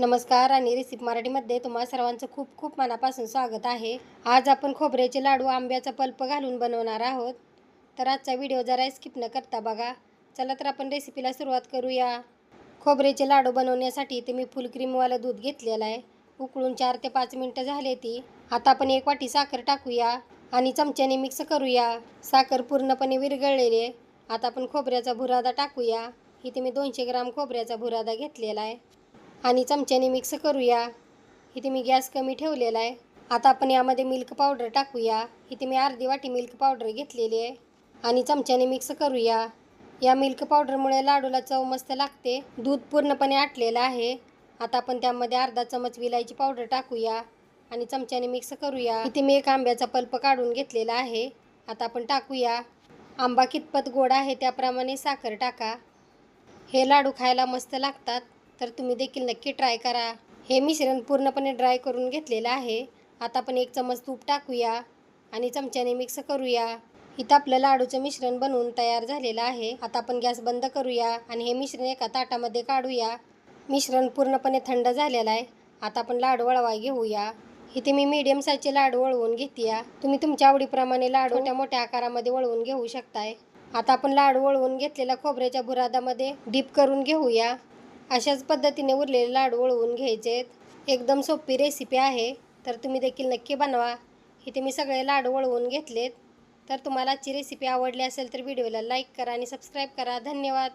नमस्कार आणि रेसिपी मराठीमध्ये तुम्हा सर्वांचं खूप खूप मनापासून स्वागत आहे. आज आपण खोबऱ्याचे लाडू आंब्याचा पल्प घालून बनवणार आहोत. तर आजचा व्हिडिओ जरा स्किप न करता बघा. चला तर आपण रेसिपीला सुरुवात करूया. खोबऱ्याचे लाडू बनवण्यासाठी ते मी फुल क्रीमवालं दूध घेतलेलं आहे. उकळून चार ते पाच मिनटं झाले ती. आता आपण एक वाटी साखर टाकूया आणि चमच्याने मिक्स करूया. साखर पूर्णपणे विरघळलेली आहे. आता आपण खोबऱ्याचा भुरादा टाकूया. इथे मी दोनशे ग्राम खोबऱ्याचा भुरादा घेतलेला आहे. आणि चमच्याने मिक्स करूया. इथे मी गॅस कमी ठेवलेला आहे. आता आपण यामध्ये मिल्क पावडर टाकूया. इथे मी अर्धी वाटी मिल्क पावडर घेतलेली आहे. आणि चमच्याने मिक्स करूया. या मिल्क पावडरमुळे लाडूला चव मस्त लागते. दूध पूर्णपणे आटलेलं आहे. आता आपण त्यामध्ये अर्धा चमच विलायची पावडर टाकूया. आणि चमच्याने मिक्स करूया. इथे मी एक आंब्याचा पल्प काढून घेतलेला आहे. आता आपण टाकूया. आंबा कितपत गोड आहे त्याप्रमाणे साखर टाका. हे लाडू खायला मस्त लागतात. तर तुम्ही देखील नक्की ट्राय करा. हे मिश्रण पूर्णपणे ड्राय करून घेतलेलं आहे. आता आपण एक चमच तूप टाकूया आणि चमच्याने मिक्स करूया. इथं आपलं लाडूचं मिश्रण बनवून तयार झालेलं आहे. आता आपण गॅस बंद करूया आणि हे मिश्रण एका ताटामध्ये काढूया. मिश्रण पूर्णपणे थंड झालेलं आहे. आता आपण लाडू वळवाय घेऊया. इथे मी मीडियम साईजचे लाडू वळवून घेतया. तुम्ही तुमच्या आवडीप्रमाणे लाडू मोठ्या मोठ्या आकारामध्ये वळवून घेऊ शकताय. आता आपण लाडू वळवून घेतलेल्या खोबऱ्याच्या बुरादामध्ये डीप करून घेऊया. अशाच पद्धतीने उरलेले लाडू वळवून घ्यायचेत. एकदम सोपी रेसिपी आहे. तर तुम्ही देखील नक्की बनवा. इथे मी सगळे लाडू वळवून घेतलेत. तर तुम्हाला आजची रेसिपी आवडली असेल तर व्हिडिओला लाईक करा आणि सबस्क्राईब करा. धन्यवाद!